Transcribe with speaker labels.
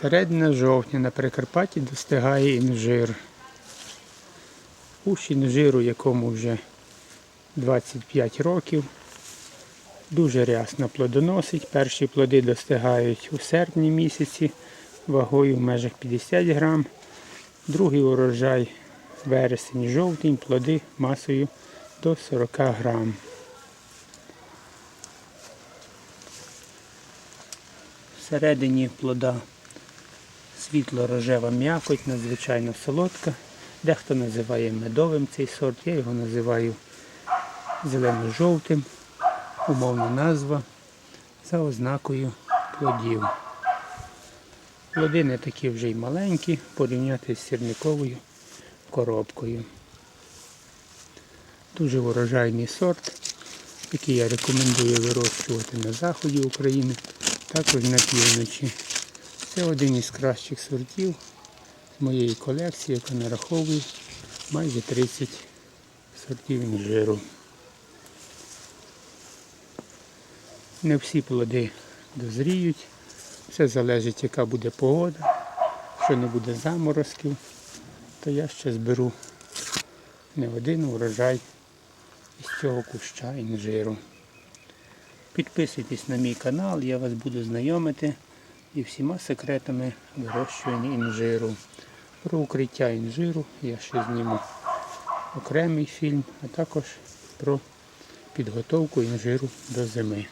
Speaker 1: Середина жовтня на Прикарпатті достигає інжир. Кущ інжиру, якому вже 25 років. Дуже рясно плодоносить. Перші плоди достигають у серпні місяці вагою в межах 50 грам. Другий урожай вересень, жовтень, плоди масою до 40 грам. Всередині плода світло-рожева м'якоть, надзвичайно солодка. Дехто називає медовим цей сорт, я його називаю зелено-жовтим. Умовна назва за ознакою плодів. Плоди не такі вже й маленькі, порівняти з сірниковою коробкою. Дуже урожайний сорт, який я рекомендую вирощувати на заході України, також на півночі. Це один із кращих сортів з моєї колекції, яка нараховує майже 30 сортів інжиру. Не всі плоди дозріють. Все залежить, яка буде погода. Якщо не буде заморозків, то я ще зберу не один урожай із цього куща інжиру. Підписуйтесь на мій канал, я вас буду знайомити і всіма секретами вирощування інжиру. Про укриття інжиру я ще зніму окремий фільм, а також про підготовку інжиру до зими.